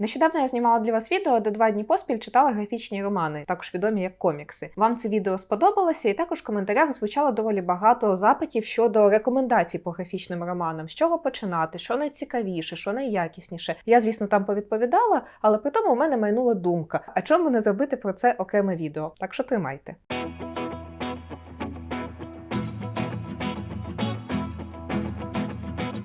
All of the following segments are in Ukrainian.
Нещодавно я знімала для вас відео, де два дні поспіль читала графічні романи, також відомі як комікси. Вам це відео сподобалося, і також в коментарях звучало доволі багато запитів щодо рекомендацій по графічним романам, з чого починати, що найцікавіше, що найякісніше. Я, звісно, там повідповідала, але при тому у мене майнула думка: а чому не зробити про це окреме відео? Так що тримайте.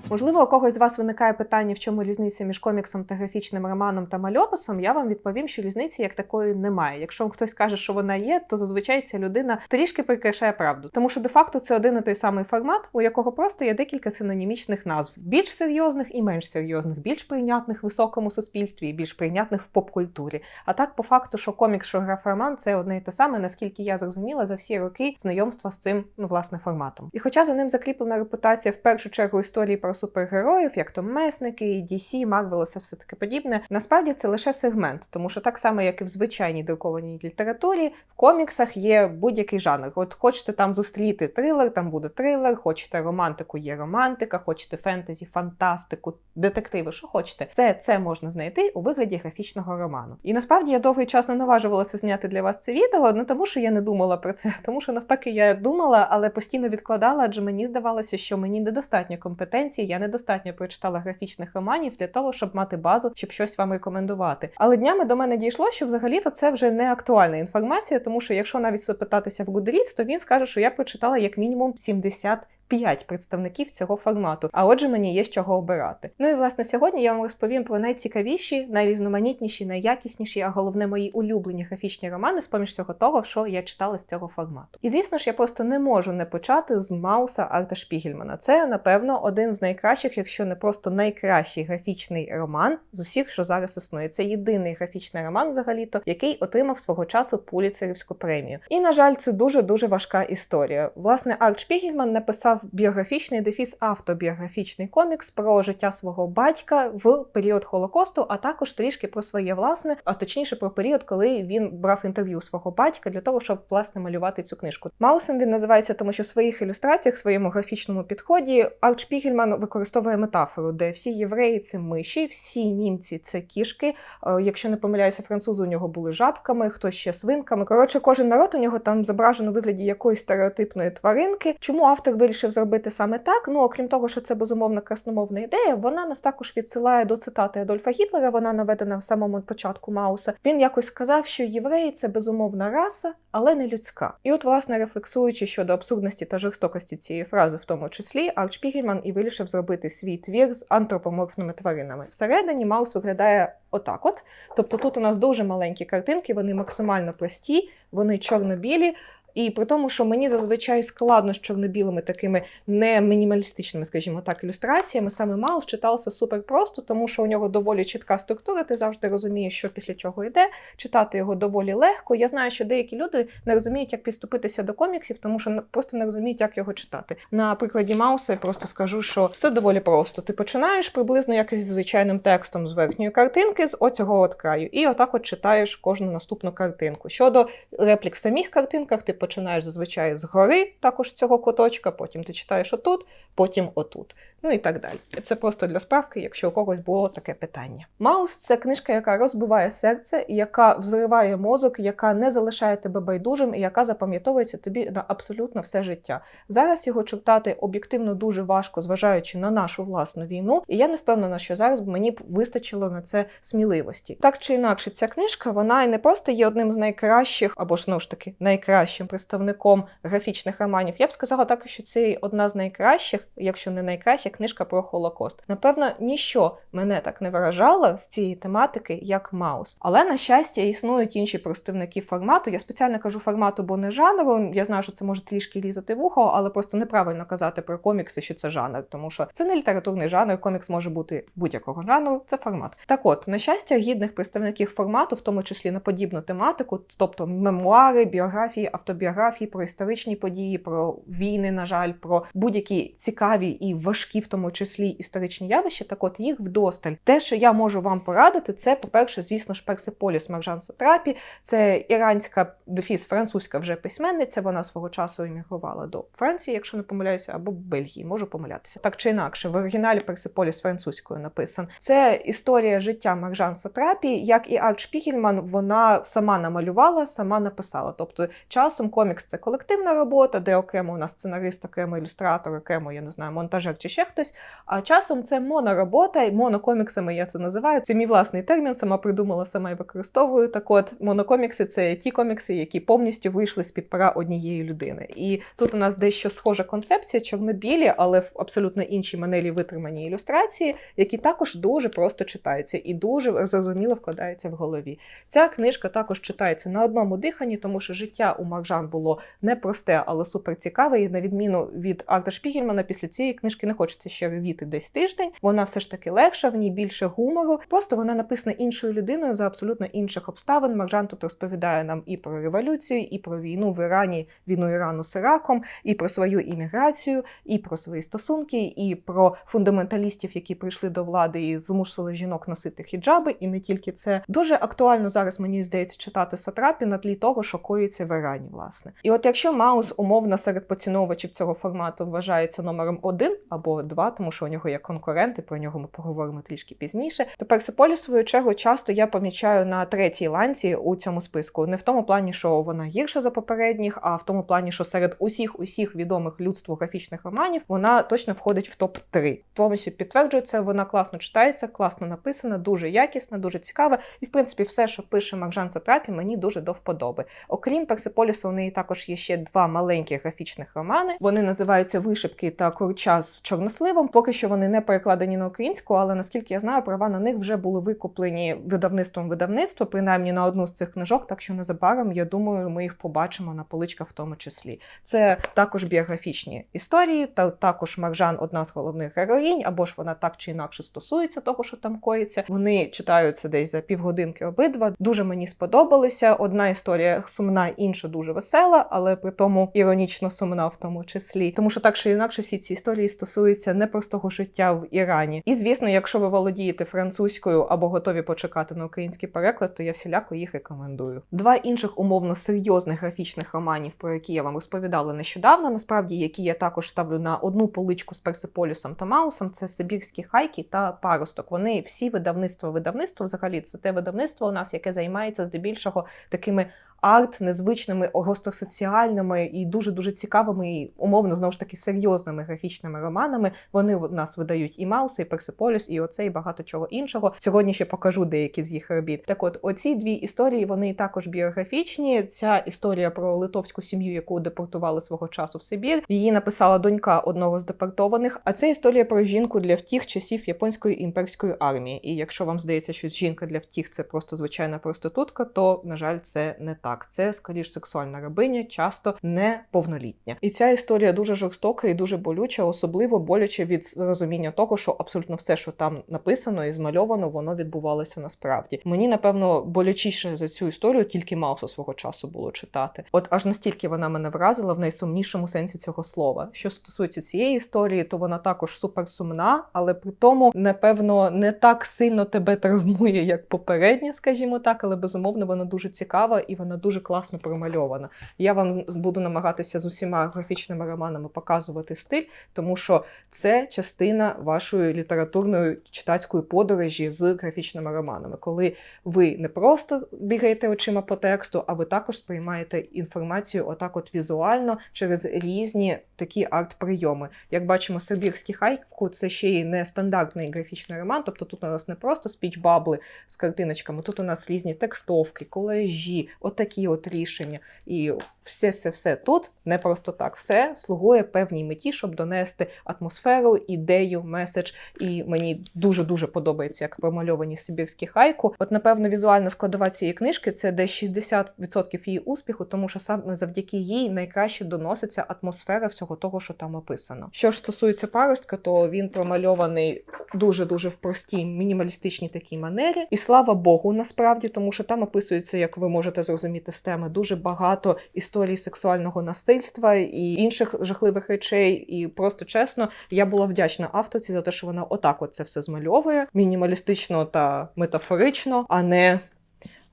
Можливо, у когось з вас виникає питання, в чому різниця між коміксом та графічним романом та мальописом. Я вам відповім, що різниці як такої немає. Якщо вам хтось каже, що вона є, то зазвичай ця людина трішки прикрашає правду, тому що де-факто це один і той самий формат, у якого просто є декілька синонімічних назв: більш серйозних і менш серйозних, більш прийнятних в високому суспільстві і більш прийнятних в поп-культурі. А так, по факту, що комікс, що граф-роман це одне і те саме, наскільки я зрозуміла за всі роки знайомства з цим ну, власне форматом. І хоча за ним закріплена репутація в першу чергу історії про супергероїв, як то месники, DC, Marvel, і все таке подібне. Насправді це лише сегмент, тому що так само, як і в звичайній друкованій літературі, в коміксах є будь-який жанр. От хочете там зустріти трилер, там буде трилер, хочете романтику, є романтика, хочете фентезі, фантастику, детективи, що хочете. Все це можна знайти у вигляді графічного роману. І насправді я довгий час не наважувалася зняти для вас це відео, не тому, що я не думала про це, тому що навпаки я думала, але постійно відкладала, адже мені здавалося, що мені недостатньо компетенції, я недостатньо прочитала графічних романів для того, щоб мати базу, щоб щось вам рекомендувати. Але днями до мене дійшло, що взагалі-то це вже не актуальна інформація, тому що якщо навіть запитатися в Goodreads, то він скаже, що я прочитала як мінімум 70 П'ять представників цього формату, а отже, мені є з чого обирати. Ну і власне сьогодні я вам розповім про найцікавіші, найрізноманітніші, найякісніші, а головне мої улюблені графічні романи з поміж всього того, що я читала з цього формату. І звісно ж, я просто не можу не почати з Мауса Арта Шпігельмана. Це, напевно, один з найкращих, якщо не просто найкращий графічний роман з усіх, що зараз існує. Це єдиний графічний роман, взагалі-то, який отримав свого часу Пуліцерівську премію. І на жаль, це дуже дуже важка історія. Власне, Арт Шпігельман написав біографічний дефіс автобіографічний комікс про життя свого батька в період Холокосту, а також трішки про своє власне, а точніше про період, коли він брав інтерв'ю свого батька для того, щоб власне малювати цю книжку. Маусом він називається, тому що в своїх ілюстраціях, в своєму графічному підході Арт Шпігельман використовує метафору, де всі євреї це миші, всі німці це кішки. Е, Якщо не помиляюся, французи у нього були жабками, хтось ще свинками. Коротше, кожен народ у нього там зображено у вигляді якоїсь стереотипної тваринки. Чому автор вирішив зробити саме так? Ну окрім того, що це безумовно красномовна ідея, вона нас також відсилає до цитати Адольфа Гітлера. Вона наведена в самому початку Мауса. Він якось сказав, що євреї це безумовна раса, але не людська. І от, власне, рефлексуючи щодо абсурдності та жорстокості цієї фрази, в тому числі, Арт Шпігельман і вирішив зробити свій твір з антропоморфними тваринами. Всередині Маус виглядає отак. От, тобто тут у нас дуже маленькі картинки, вони максимально прості, вони чорно-білі. І при тому, що мені зазвичай складно з чорно-білими такими не мінімалістичними, скажімо так, ілюстраціями, саме Маус читався супер просто, тому що у нього доволі чітка структура, ти завжди розумієш, що після чого йде. Читати його доволі легко. Я знаю, що деякі люди не розуміють, як підступитися до коміксів, тому що просто не розуміють, як його читати. На прикладі Мауса я просто скажу, що все доволі просто. Ти починаєш приблизно якось звичайним текстом з верхньої картинки, з оцього от краю, і отак от читаєш кожну наступну картинку. Щодо реплік в самих картинках, ти починаєш зазвичай згори, також з цього куточка, потім ти читаєш отут, потім отут. Ну і так далі. Це просто для справки, якщо у когось було таке питання. Маус це книжка, яка розбиває серце, яка взриває мозок, яка не залишає тебе байдужим і яка запам'ятовується тобі на абсолютно все життя. Зараз його читати об'єктивно дуже важко, зважаючи на нашу власну війну, і я не впевнена, що зараз б мені б вистачило на це сміливості. Так чи інакше, ця книжка вона не просто є одним з найкращих, або ж знову ж таки найкращим представником графічних романів. Я б сказала так, що це одна з найкращих, якщо не найкраща, книжка про Холокост. Напевно, ніщо мене так не вражало з цієї тематики, як Маус. Але на щастя, існують інші представники формату. Я спеціально кажу формату, бо не жанру. Я знаю, що це може трішки різати вухо, але просто неправильно казати про комікси, що це жанр, тому що це не літературний жанр. Комікс може бути будь-якого жанру. Це формат. Так от, на щастя, гідних представників формату, в тому числі на подібну тематику, тобто мемуари, біографії, автобіографії біографії, про історичні події, про війни, на жаль, про будь-які цікаві і важкі, в тому числі історичні явища. Так от їх вдосталь. Те, що я можу вам порадити, це, по-перше, звісно ж, Персиполіс Маржан Сатрапі. Це іранська дефіс, французька вже письменниця. Вона свого часу емігрувала до Франції, якщо не помиляюся, або Бельгії, можу помилятися. Так чи інакше, в оригіналі Персиполіс французькою написан. Це історія життя Маржан Сатрапі, як і Арч Пігельман, вона сама намалювала, сама написала. Тобто, часом комікс це колективна робота, де окремо у нас сценарист, окремо ілюстратор, окремо я не знаю, монтажер чи ще хтось. А часом це моноробота, і монокоміксами я це називаю. Це мій власний термін, сама придумала, сама і використовую. Так от монокомікси це ті комікси, які повністю вийшли з під пера однієї людини. І тут у нас дещо схожа концепція, чорно-білі, але в абсолютно іншій манері витримані ілюстрації, які також дуже просто читаються і дуже зрозуміло вкладаються в голові. Ця книжка також читається на одному диханні, тому що життя у Маржан було непросте, але супер цікаве. І на відміну від Арта Шпігельмана, після цієї книжки не хочеться ще ревіти десь тиждень. Вона все ж таки легша, в ній більше гумору. Просто вона написана іншою людиною за абсолютно інших обставин. Маржан тут розповідає нам і про революцію, і про війну в Ірані, війну Ірану з Іраком, і про свою імміграцію, і про свої стосунки, і про фундаменталістів, які прийшли до влади і змусили жінок носити хіджаби. І не тільки це дуже актуально зараз. Мені здається читати Сатрапі на тлі того, що коїться в Ірані, власне. І от якщо Маус умовно серед поціновувачів цього формату вважається номером один або два, тому що у нього є конкуренти, про нього ми поговоримо трішки пізніше. То Персиполі, в свою чергу, часто я помічаю на третій ланці у цьому списку. Не в тому плані, що вона гірша за попередніх, а в тому плані, що серед усіх усіх відомих людству графічних романів вона точно входить в топ 3 Повністю підтверджується, вона класно читається, класно написана, дуже якісна, дуже цікава. І в принципі, все, що пише Маржан Сатрапі, мені дуже до вподоби. Окрім Персиполісу, неї також є ще два маленькі графічних романи. Вони називаються Вишибки та Курча з чорносливом. Поки що вони не перекладені на українську, але наскільки я знаю, права на них вже були викуплені видавництвом видавництва, принаймні на одну з цих книжок. Так що незабаром я думаю, ми їх побачимо на поличках в тому числі. Це також біографічні історії, та також Маржан одна з головних героїнь, або ж вона так чи інакше стосується того, що там коїться. Вони читаються десь за півгодинки обидва. Дуже мені сподобалися. Одна історія сумна, інша дуже весела, але при тому іронічно сумна в тому числі. Тому що так чи інакше всі ці історії стосуються непростого життя в Ірані. І звісно, якщо ви володієте французькою або готові почекати на український переклад, то я всіляко їх рекомендую. Два інших умовно серйозних графічних романів, про які я вам розповідала нещодавно, насправді, які я також ставлю на одну поличку з Персиполісом та Маусом, це Сибірські хайки та Паросток. Вони всі видавництво видавництво взагалі це те видавництво у нас, яке займається здебільшого такими арт незвичними, гостросоціальними і дуже дуже цікавими, і умовно знову ж таки серйозними графічними романами. Вони в нас видають і Маус, і Персиполіс, і оце, і багато чого іншого. Сьогодні ще покажу деякі з їх робіт. Так, от оці дві історії вони також біографічні. Ця історія про литовську сім'ю, яку депортували свого часу в Сибір. Її написала донька одного з депортованих. А це історія про жінку для втіх часів японської імперської армії. І якщо вам здається, що жінка для втіх це просто звичайна проститутка, то на жаль, це не так. Це скоріш сексуальна рабиня, часто неповнолітня. І ця історія дуже жорстока і дуже болюча, особливо боляче від розуміння того, що абсолютно все, що там написано і змальовано, воно відбувалося насправді. Мені напевно болячіше за цю історію тільки Мауса свого часу було читати. От аж настільки вона мене вразила в найсумнішому сенсі цього слова. Що стосується цієї історії, то вона також суперсумна, але при тому, напевно, не так сильно тебе травмує, як попередня, скажімо так, але безумовно вона дуже цікава і вона дуже класно промальована. Я вам буду намагатися з усіма графічними романами показувати стиль, тому що це частина вашої літературної читацької подорожі з графічними романами, коли ви не просто бігаєте очима по тексту, а ви також сприймаєте інформацію отак, от візуально через різні такі арт-прийоми. Як бачимо, Сибірський хайку це ще й не стандартний графічний роман, тобто тут у нас не просто спіч-бабли з картиночками, тут у нас різні текстовки, колежі, отакі от рішення. І все-все-все тут не просто так. Все слугує певній меті, щоб донести атмосферу, ідею, меседж. І мені дуже-дуже подобається, як промальовані Сибірські хайку. От, напевно, візуальна складова цієї книжки це десь 60% її успіху, тому що саме завдяки їй найкраще доноситься атмосфера всього того, що там описано. Що ж стосується паростка, то він промальований дуже-дуже в простій мінімалістичній такій манері. І слава Богу, насправді, тому що там описується, як ви можете зрозуміти самі тестеми. Дуже багато історій сексуального насильства і інших жахливих речей. І просто чесно, я була вдячна авторці за те, що вона отак от це все змальовує мінімалістично та метафорично, а не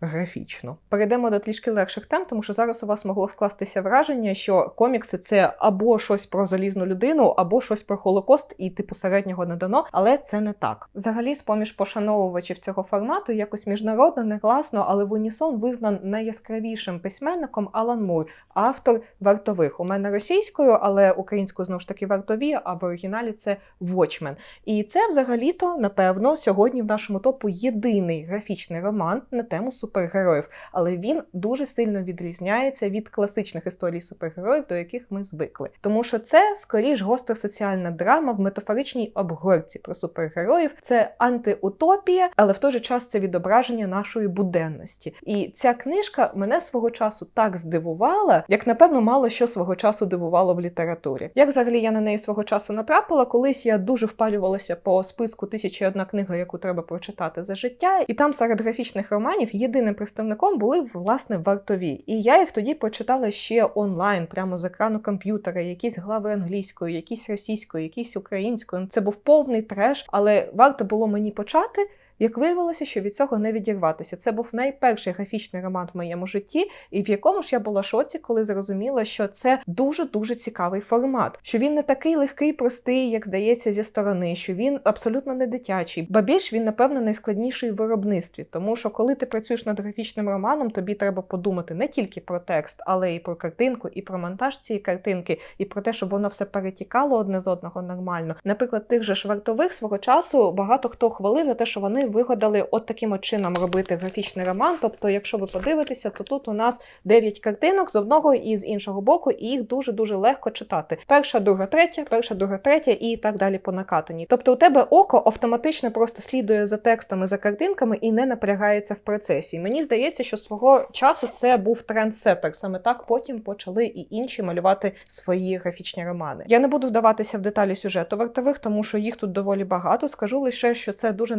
графічно. Перейдемо до трішки легших тем, тому що зараз у вас могло скластися враження, що комікси це або щось про залізну людину, або щось про Холокост, і типу середнього не дано, але це не так. Взагалі, з поміж пошановувачів цього формату, якось міжнародно, не класно, але в унісон визнан найяскравішим письменником Алан Мур, автор вартових. У мене російською, але українською знову ж таки вартові, а в оригіналі це Watchmen. І це взагалі-то, напевно, сьогодні в нашому топу єдиний графічний роман на тему супергероїв, але він дуже сильно відрізняється від класичних історій супергероїв, до яких ми звикли. Тому що це скоріш гостра соціальна драма в метафоричній обгорці про супергероїв. Це антиутопія, але в той же час це відображення нашої буденності. І ця книжка мене свого часу так здивувала, як напевно мало що свого часу дивувало в літературі. Як взагалі я на неї свого часу натрапила, колись я дуже впалювалася по списку тисячі одна книга, яку треба прочитати за життя, і там серед графічних романів єдиним представником були власне вартові. І я їх тоді прочитала ще онлайн, прямо з екрану комп'ютера, якісь глави англійської, якісь російської, якісь української. Це був повний треш, але варто було мені почати. Як виявилося, що від цього не відірватися. Це був найперший графічний роман в моєму житті, і в якому ж я була шоці, коли зрозуміла, що це дуже дуже цікавий формат, що він не такий легкий, простий, як здається, зі сторони, що він абсолютно не дитячий. Ба більш він, напевно, найскладніший в виробництві, тому що коли ти працюєш над графічним романом, тобі треба подумати не тільки про текст, але і про картинку, і про монтаж цієї картинки, і про те, щоб воно все перетікало одне з одного нормально. Наприклад, тих же швартових свого часу багато хто хвалив за те, що вони вигадали от таким чином робити графічний роман. Тобто, якщо ви подивитеся, то тут у нас 9 картинок з одного і з іншого боку, і їх дуже дуже легко читати. Перша, друга, третя, перша, друга, третя, і так далі по накатанні. Тобто, у тебе око автоматично просто слідує за текстами, за картинками і не напрягається в процесі. Мені здається, що свого часу це був трендсеттер. Саме так потім почали і інші малювати свої графічні романи. Я не буду вдаватися в деталі сюжету вартових, тому що їх тут доволі багато. Скажу лише, що це дуже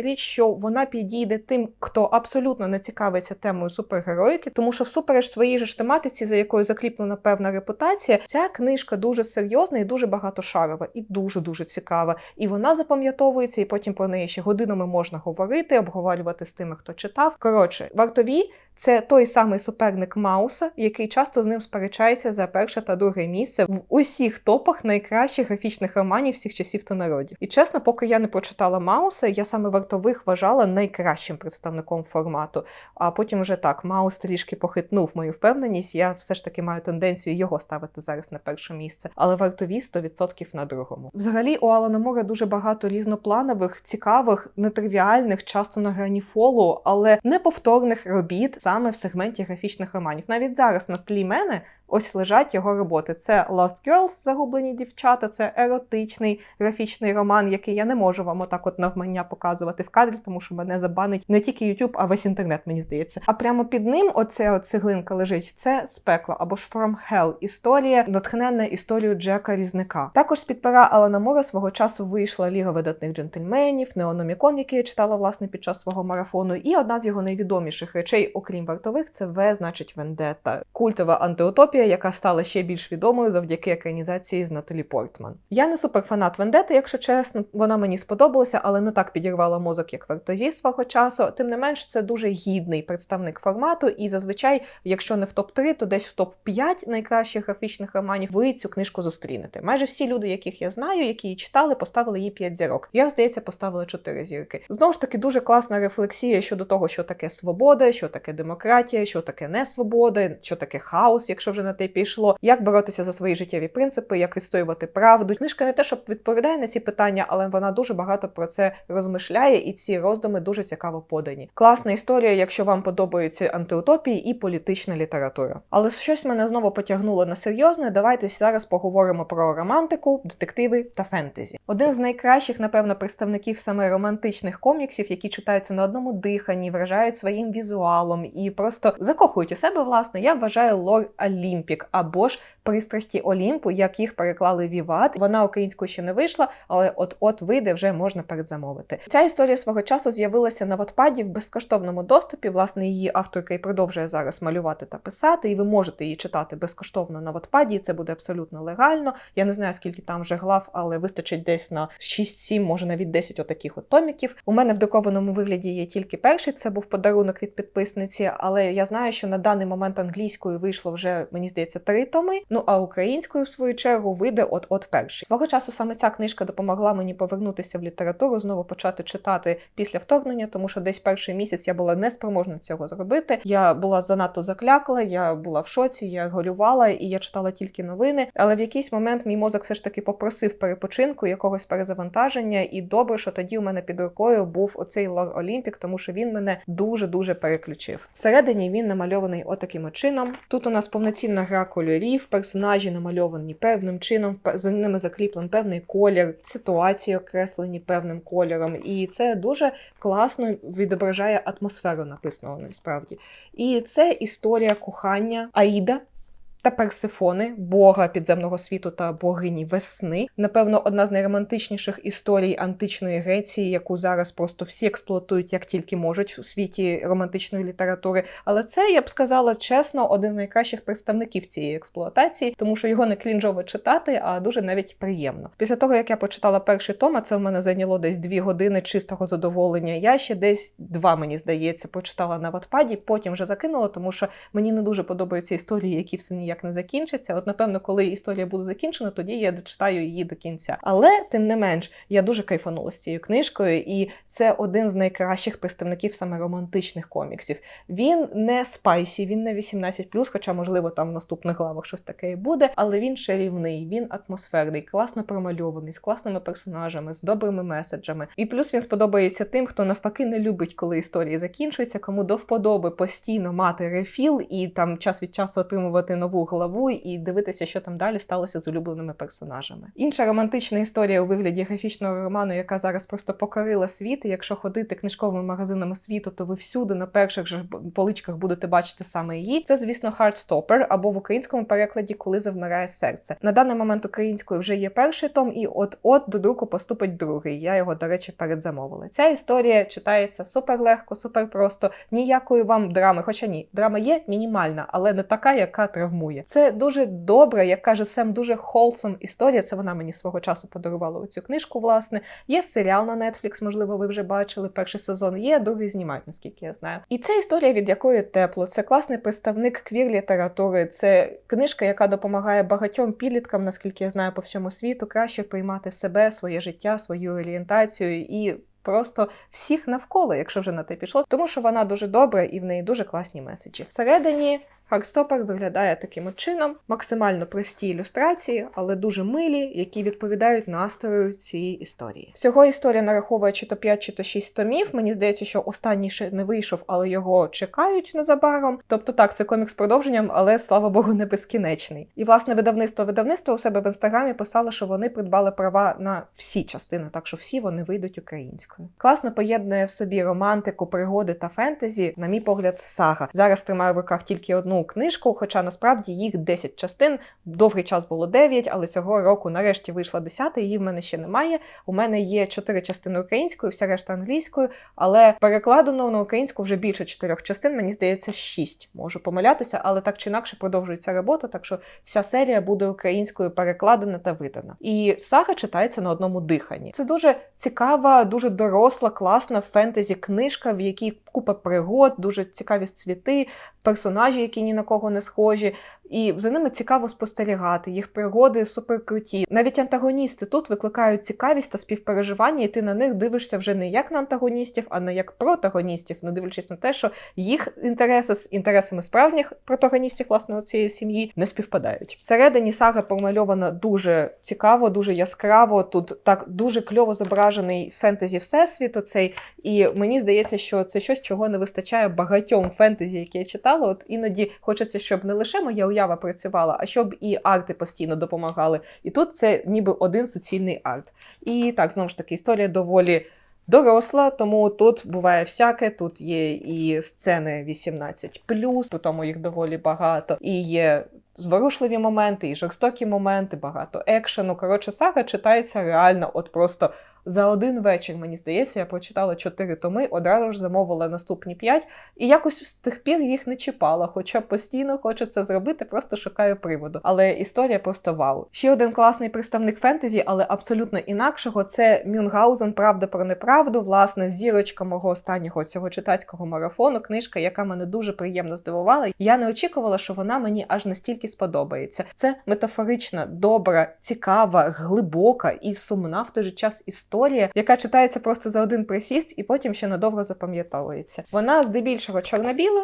річ, що вона підійде тим, хто абсолютно не цікавиться темою супергероїки, тому що всупереч своїй же ж тематиці, за якою закріплена певна репутація, ця книжка дуже серйозна і дуже багатошарова, і дуже дуже цікава. І вона запам'ятовується, і потім про неї ще годинами можна говорити, обговорювати з тими, хто читав. Коротше, вартові. Це той самий суперник Мауса, який часто з ним сперечається за перше та друге місце в усіх топах найкращих графічних романів всіх часів та народів. І чесно, поки я не прочитала Мауса, я саме вартових вважала найкращим представником формату. А потім вже так, Маус трішки похитнув мою впевненість. Я все ж таки маю тенденцію його ставити зараз на перше місце, але вартові 100% на другому. Взагалі, у Алана Мура дуже багато різнопланових, цікавих, нетривіальних, часто на грані фолу, але неповторних робіт саме в сегменті графічних романів. Навіть зараз на тлі мене ось лежать його роботи. Це Lost Girls, загублені дівчата, це еротичний графічний роман, який я не можу вам отак от навмання показувати в кадрі, тому що мене забанить не тільки YouTube, а весь інтернет, мені здається. А прямо під ним оця от цеглинка лежить. Це спекло або ж From Hell. Історія, натхненна історією Джека Різника. Також з-під пера Алана Мура свого часу вийшла Ліга видатних джентльменів, Неономікон, який я читала власне під час свого марафону. І одна з його найвідоміших речей, окрім вартових, це В, значить Вендетта. Культова антиутопія, яка стала ще більш відомою завдяки екранізації з Наталі Портман. Я не суперфанат Вендети, якщо чесно, вона мені сподобалася, але не так підірвала мозок, як вартові свого часу. Тим не менш, це дуже гідний представник формату, і зазвичай, якщо не в топ 3 то десь в топ 5 найкращих графічних романів ви цю книжку зустрінете. Майже всі люди, яких я знаю, які її читали, поставили їй 5 зірок. Я, здається, поставила 4 зірки. Знову ж таки, дуже класна рефлексія щодо того, що таке свобода, що таке демократія, що таке несвобода, що таке хаос, якщо вже на те пішло, як боротися за свої життєві принципи, як відстоювати правду. Книжка не те, щоб відповідає на ці питання, але вона дуже багато про це розмишляє, і ці роздуми дуже цікаво подані. Класна історія, якщо вам подобаються антиутопії і політична література. Але щось мене знову потягнуло на серйозне. Давайте зараз поговоримо про романтику, детективи та фентезі. Один з найкращих, напевно, представників саме романтичних коміксів, які читаються на одному диханні, вражають своїм візуалом і просто закохують у себе, власне, я вважаю Лор Алім. Олімпік або ж пристрасті Олімпу, як їх переклали Віват. Вона українською ще не вийшла, але от-от вийде вже можна передзамовити. Ця історія свого часу з'явилася на Ватпаді в безкоштовному доступі. Власне, її авторка і продовжує зараз малювати та писати, і ви можете її читати безкоштовно на Ватпаді. і Це буде абсолютно легально. Я не знаю, скільки там вже глав, але вистачить десь на 6-7, може навіть 10 отаких от томіків. У мене в друкованому вигляді є тільки перший. Це був подарунок від підписниці, але я знаю, що на даний момент англійською вийшло вже, мені здається, три томи. Ну а українською, в свою чергу, вийде от от перший. Свого часу саме ця книжка допомогла мені повернутися в літературу, знову почати читати після вторгнення, тому що десь перший місяць я була неспроможна цього зробити. Я була занадто заклякла, я була в шоці, я горювала і я читала тільки новини. Але в якийсь момент мій мозок все ж таки попросив перепочинку, якогось перезавантаження, і добре, що тоді у мене під рукою був оцей лор Олімпік, тому що він мене дуже дуже переключив. Всередині він намальований отаким чином. Тут у нас повноцінна гра кольорів, персонажі намальовані певним чином, за ними закріплений певний колір, ситуації окреслені певним кольором, і це дуже класно відображає атмосферу написаного насправді. І це історія кохання Аїда. Та Персифони, бога підземного світу та богині весни. Напевно, одна з найромантичніших історій античної Греції, яку зараз просто всі експлуатують як тільки можуть у світі романтичної літератури. Але це я б сказала чесно, один з найкращих представників цієї експлуатації, тому що його не клінжово читати, а дуже навіть приємно. Після того як я почитала перший том, а це в мене зайняло десь дві години чистого задоволення. Я ще десь два, мені здається, прочитала на ватпаді, потім вже закинула, тому що мені не дуже подобаються історії, які все ніяк не закінчаться. От, напевно, коли історія буде закінчена, тоді я дочитаю її до кінця. Але тим не менш, я дуже кайфанула з цією книжкою, і це один з найкращих представників саме романтичних коміксів. Він не спайсі, він не 18+, хоча, можливо, там в наступних главах щось таке і буде, але він чарівний, він атмосферний, класно промальований, з класними персонажами, з добрими меседжами. І плюс він сподобається тим, хто навпаки не любить, коли історії закінчуються, кому до вподоби постійно мати рефіл і там час від часу отримувати нову главу і дивитися, що там далі сталося з улюбленими персонажами. Інша романтична історія у вигляді графічного роману, яка зараз просто покорила світ. І якщо ходити книжковими магазинами світу, то ви всюди на перших же поличках будете бачити саме її. Це, звісно, Heartstopper, або в українському перекладі Коли завмирає серце. На даний момент українською вже є перший том, і от-от до друку поступить другий. Я його, до речі, передзамовила. Ця історія читається супер легко, супер просто. Ніякої вам драми, хоча ні, драма є мінімальна, але не така, яка травмує. Це дуже добра, як каже Сем, дуже холсом історія. Це вона мені свого часу подарувала цю книжку. Власне, є серіал на Netflix, можливо, ви вже бачили. Перший сезон є, другий знімають, наскільки я знаю. І це історія, від якої тепло. Це класний представник квір літератури. Це книжка, яка допомагає багатьом підліткам, наскільки я знаю, по всьому світу, краще приймати себе, своє життя, свою орієнтацію і. Просто всіх навколо, якщо вже на те пішло, тому що вона дуже добра і в неї дуже класні меседжі. Всередині Хардстопер виглядає таким чином, максимально прості ілюстрації, але дуже милі, які відповідають настрою цієї історії. Всього історія нараховує чи то 5, чи то 6 томів. Мені здається, що останній ще не вийшов, але його чекають незабаром. Тобто, так, це комік з продовженням, але слава Богу, не безкінечний. І власне видавництво видавництво у себе в інстаграмі писало, що вони придбали права на всі частини, так що всі вони вийдуть українською. Класно поєднує в собі романтику, пригоди та фентезі. На мій погляд, сага. Зараз тримаю в руках тільки одну книжку, хоча насправді їх 10 частин. Довгий час було 9, але цього року нарешті вийшла 10, її в мене ще немає. У мене є 4 частини українською, вся решта англійською, але перекладено на українську вже більше 4 частин, мені здається, 6. Можу помилятися, але так чи інакше продовжується робота, так що вся серія буде українською перекладена та видана. І сага читається на одному диханні. Це дуже цікава, дуже доросла, класна фентезі книжка, в якій купа пригод, дуже цікаві цвіти, персонажі, які ні на кого не схожі. І за ними цікаво спостерігати, їх пригоди суперкруті. Навіть антагоністи тут викликають цікавість та співпереживання, і ти на них дивишся вже не як на антагоністів, а не як протагоністів, не дивлячись на те, що їх інтереси з інтересами справжніх протагоністів власне цієї сім'ї не співпадають. Всередині сага промальована дуже цікаво, дуже яскраво. Тут так дуже кльово зображений фентезі всесвіту. Цей і мені здається, що це щось, чого не вистачає багатьом фентезі, які я читала. От іноді хочеться, щоб не лише моя уява працювала, а щоб і арти постійно допомагали. І тут це ніби один суцільний арт. І так, знову ж таки, історія доволі доросла, тому тут буває всяке. Тут є і сцени 18, при тому їх доволі багато, і є зворушливі моменти, і жорстокі моменти, багато екшену. Коротше, сага читається реально, от просто. За один вечір, мені здається, я прочитала чотири томи, одразу ж замовила наступні п'ять, і якось з тих пір їх не чіпала, хоча постійно хочу це зробити, просто шукаю приводу. Але історія просто вау. Ще один класний представник фентезі, але абсолютно інакшого. Це Мюнгаузен Правда про неправду. Власне, зірочка мого останнього цього читацького марафону. Книжка, яка мене дуже приємно здивувала. Я не очікувала, що вона мені аж настільки сподобається. Це метафорична, добра, цікава, глибока і сумна в той же час історія, яка читається просто за один присіст і потім ще надовго запам'ятовується. Вона здебільшого чорно-біла.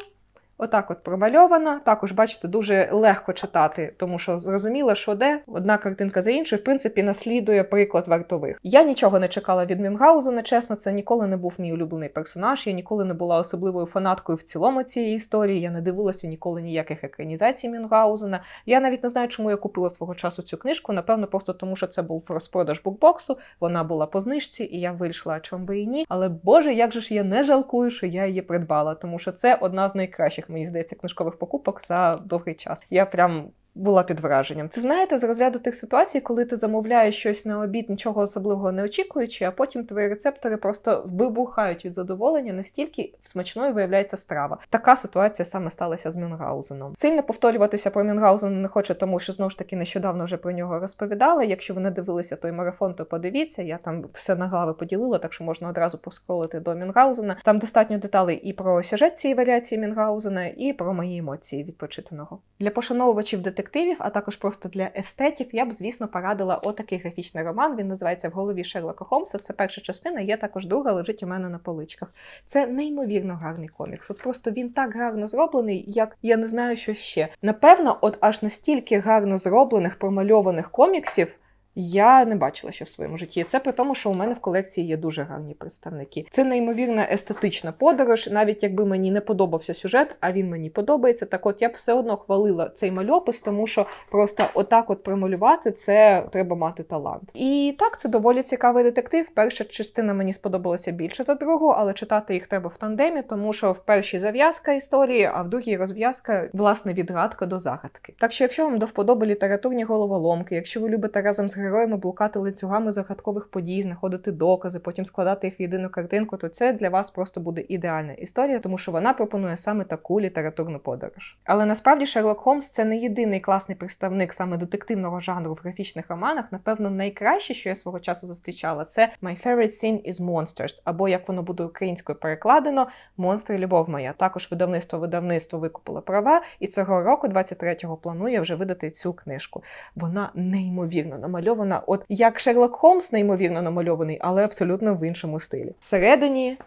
Отак от промальована. Також, бачите, дуже легко читати, тому що зрозуміло, що де одна картинка за іншою, в принципі, наслідує приклад вартових. Я нічого не чекала від Мюнгаузена, чесно, це ніколи не був мій улюблений персонаж. Я ніколи не була особливою фанаткою в цілому цієї історії. Я не дивилася ніколи ніяких екранізацій Мюнгаузена. Я навіть не знаю, чому я купила свого часу цю книжку. Напевно, просто тому, що це був розпродаж букбоксу. Вона була по знижці, і я вирішила, а чому би і ні. Але Боже, як же ж я не жалкую, що я її придбала, тому що це одна з найкращих, мені здається, книжкових покупок за довгий час. Я прям. Була під враженням. Це знаєте, з розряду тих ситуацій, коли ти замовляєш щось на обід, нічого особливого не очікуючи, а потім твої рецептори просто вибухають від задоволення, настільки смачною виявляється страва. Така ситуація саме сталася з Мюнгаузеном. Сильно повторюватися про Мюнгаузена не хочу, тому що знову ж таки нещодавно вже про нього розповідала. Якщо ви не дивилися той марафон, то подивіться. Я там все на глави поділила, так що можна одразу поскролити до Мюнгаузена. Там достатньо деталей і про сюжет цієї варіації Мюнгаузена, і про мої емоції від прочитаного. Для пошановувачів детективів детективів, а також просто для естетів, я б, звісно, порадила отакий графічний роман. Він називається В голові Шерлока Холмса. Це перша частина, є також друга, лежить у мене на поличках. Це неймовірно гарний комікс. От просто він так гарно зроблений, як я не знаю, що ще. Напевно, от аж настільки гарно зроблених, промальованих коміксів. Я не бачила ще в своєму житті. Це при тому, що у мене в колекції є дуже гарні представники. Це неймовірна естетична подорож, навіть якби мені не подобався сюжет, а він мені подобається. Так, от я б все одно хвалила цей мальопис, тому що просто отак, от промалювати, це треба мати талант. І так, це доволі цікавий детектив. Перша частина мені сподобалася більше за другу, але читати їх треба в тандемі, тому що в першій зав'язка історії, а в другій розв'язка власне відгадка до загадки. Так що, якщо вам до вподоби літературні головоломки, якщо ви любите разом з героями блукати лицюгами загадкових подій, знаходити докази, потім складати їх в єдину картинку, то це для вас просто буде ідеальна історія, тому що вона пропонує саме таку літературну подорож. Але насправді Шерлок Холмс це не єдиний класний представник саме детективного жанру в графічних романах. Напевно, найкраще, що я свого часу зустрічала, це My Favorite Scene is Monsters, або як воно буде українською перекладено, Монстри Любов моя. Також видавництво видавництво викупило права, і цього року, 23-го, планує вже видати цю книжку. Вона неймовірно намальована намальована, от як Шерлок Холмс, неймовірно намальований, але абсолютно в іншому стилі. Всередині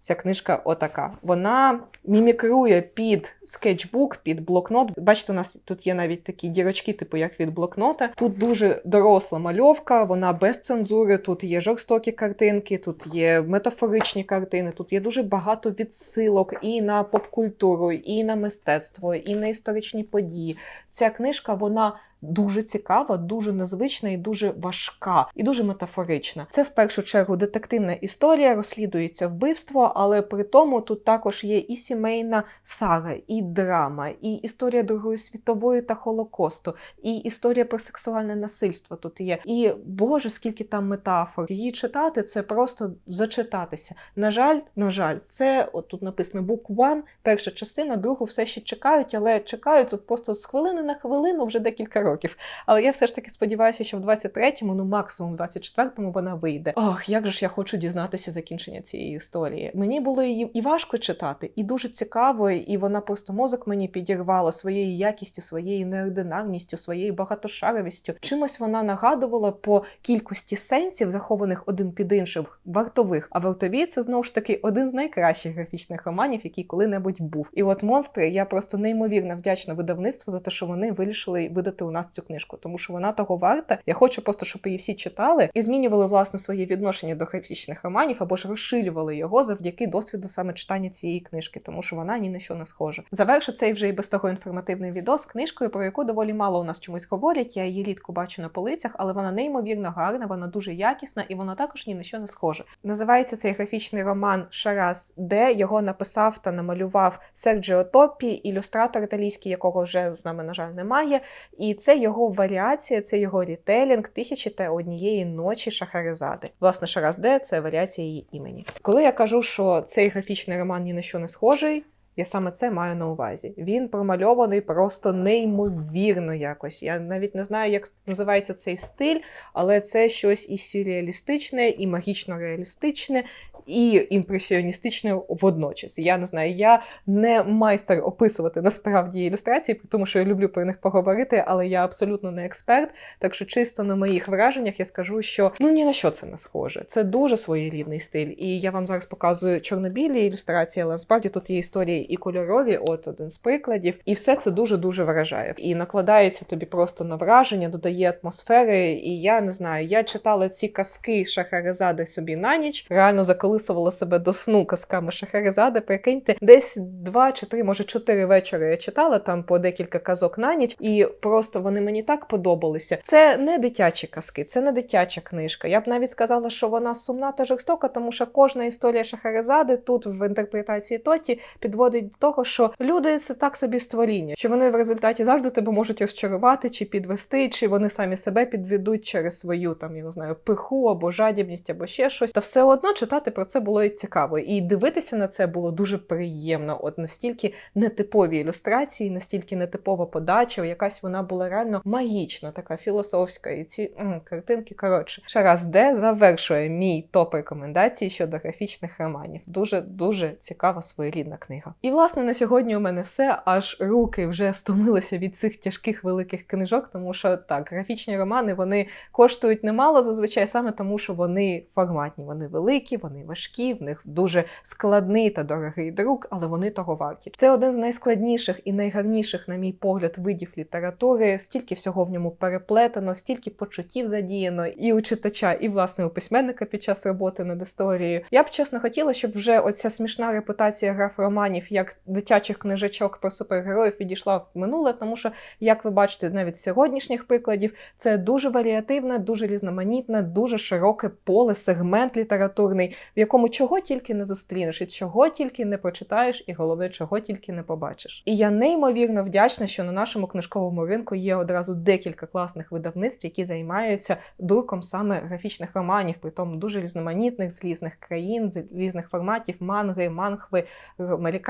ця книжка отака. Вона мімікрує під скетчбук, під блокнот. Бачите, у нас тут є навіть такі дірочки, типу як від блокнота. Тут дуже доросла мальовка, вона без цензури. Тут є жорстокі картинки, тут є метафоричні картини, тут є дуже багато відсилок і на попкультуру, і на мистецтво, і на історичні події. Ця книжка, вона дуже цікава, дуже незвична і дуже важка, і дуже метафорична. Це в першу чергу детективна історія, розслідується вбивство, але при тому тут також є і сімейна сага, і драма, і історія Другої світової та Холокосту, і історія про сексуальне насильство тут є. І Боже, скільки там метафор. Її читати це просто зачитатися. На жаль, на жаль, це от тут написано Book One, перша частина, другу все ще чекають, але чекають тут просто з хвилини на хвилину вже декілька років. Але я все ж таки сподіваюся, що в 23-му, ну максимум в 24-му вона вийде. Ох, як же ж я хочу дізнатися закінчення цієї історії. Мені було її і важко читати, і дуже цікаво, і вона просто мозок мені підірвала своєю якістю, своєю неординарністю, своєю багатошаровістю. Чимось вона нагадувала по кількості сенсів, захованих один під іншим, вартових. А вартові це знову ж таки один з найкращих графічних романів, який коли-небудь був. І от монстри, я просто неймовірно вдячна видавництву за те, що вони вирішили видати у нас цю книжку, тому що вона того варта. Я хочу просто, щоб її всі читали і змінювали власне своє відношення до графічних романів або ж розширювали його завдяки досвіду саме читання цієї книжки, тому що вона ні на що не схожа. Завершу цей вже і без того інформативний відос книжкою, про яку доволі мало у нас чомусь говорять. Я її рідко бачу на полицях, але вона неймовірно гарна, вона дуже якісна і вона також ні на що не схожа. Називається цей графічний роман Шарас, де його написав та намалював Серджіо Топпі, ілюстратор італійський, якого вже з нами, на жаль, немає. І це його варіація, це його рітелінг тисячі та однієї ночі Шахерезади. Власне, Шаразде це варіація її імені. Коли я кажу, що цей графічний роман ні на що не схожий. Я саме це маю на увазі. Він промальований просто неймовірно якось. Я навіть не знаю, як називається цей стиль, але це щось і сюрреалістичне, і магічно реалістичне, і імпресіоністичне водночас. Я не знаю, я не майстер описувати насправді ілюстрації, тому що я люблю про них поговорити, але я абсолютно не експерт. Так що чисто на моїх враженнях я скажу, що ну ні на що це не схоже. Це дуже своєрідний стиль. І я вам зараз показую чорно-білі ілюстрації, але насправді тут є історії і кольорові, от один з прикладів. І все це дуже дуже вражає. І накладається тобі просто на враження, додає атмосфери. І я не знаю, я читала ці казки Шахерезади собі на ніч, реально заколисувала себе до сну казками Шахерезади. Прикиньте, десь два чи три, може чотири вечори я читала там по декілька казок на ніч, і просто вони мені так подобалися. Це не дитячі казки, це не дитяча книжка. Я б навіть сказала, що вона сумна та жорстока, тому що кожна історія Шахерезади тут в інтерпретації Тоті підводить до того, що люди це так собі створіння, що вони в результаті завжди тебе можуть розчарувати чи підвести, чи вони самі себе підведуть через свою там я не знаю пиху або жадібність, або ще щось. Та все одно читати про це було і цікаво, і дивитися на це було дуже приємно. От настільки нетипові ілюстрації, настільки нетипова подача, якась вона була реально магічна, така філософська. І ці м, картинки коротше. Ще раз, де завершує мій топ рекомендацій щодо графічних романів. Дуже дуже цікава своєрідна книга. І власне на сьогодні у мене все. Аж руки вже стомилися від цих тяжких великих книжок, тому що так, графічні романи вони коштують немало зазвичай саме тому, що вони форматні, вони великі, вони важкі, в них дуже складний та дорогий друк, але вони того варті. Це один з найскладніших і найгарніших, на мій погляд, видів літератури. Стільки всього в ньому переплетено, стільки почуттів задіяно і у читача, і власне у письменника під час роботи над історією. Я б чесно хотіла, щоб вже оця смішна репутація граф романів як дитячих книжечок про супергероїв відійшла в минуле, тому що, як ви бачите, навіть з сьогоднішніх прикладів це дуже варіативне, дуже різноманітне, дуже широке поле, сегмент літературний, в якому чого тільки не зустрінеш, і чого тільки не прочитаєш, і головне, чого тільки не побачиш. І я неймовірно вдячна, що на нашому книжковому ринку є одразу декілька класних видавництв, які займаються друком саме графічних романів, при тому дуже різноманітних з різних країн, з різних форматів, манги, мангви,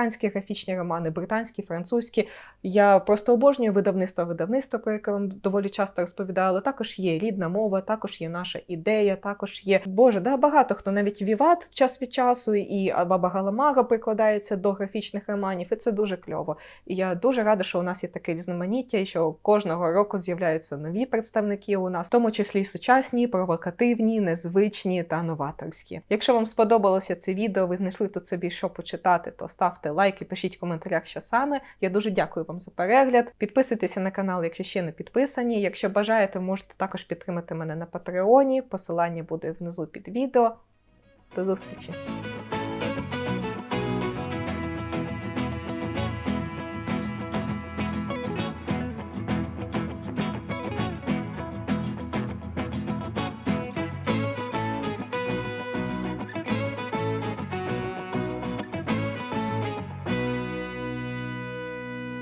американські графічні романи, британські, французькі. Я просто обожнюю видавництво видавництво, про яке вам доволі часто розповідала. Також є рідна мова, також є наша ідея, також є Боже, да багато хто навіть Віват час від часу і Баба Галамага прикладається до графічних романів, і це дуже кльово. І я дуже рада, що у нас є таке різноманіття, і що кожного року з'являються нові представники у нас, в тому числі сучасні, провокативні, незвичні та новаторські. Якщо вам сподобалося це відео, ви знайшли тут собі що почитати, то ставте лайк і пишіть в коментарях, що саме. Я дуже дякую вам за перегляд. Підписуйтеся на канал, якщо ще не підписані. Якщо бажаєте, можете також підтримати мене на Патреоні. Посилання буде внизу під відео. До зустрічі!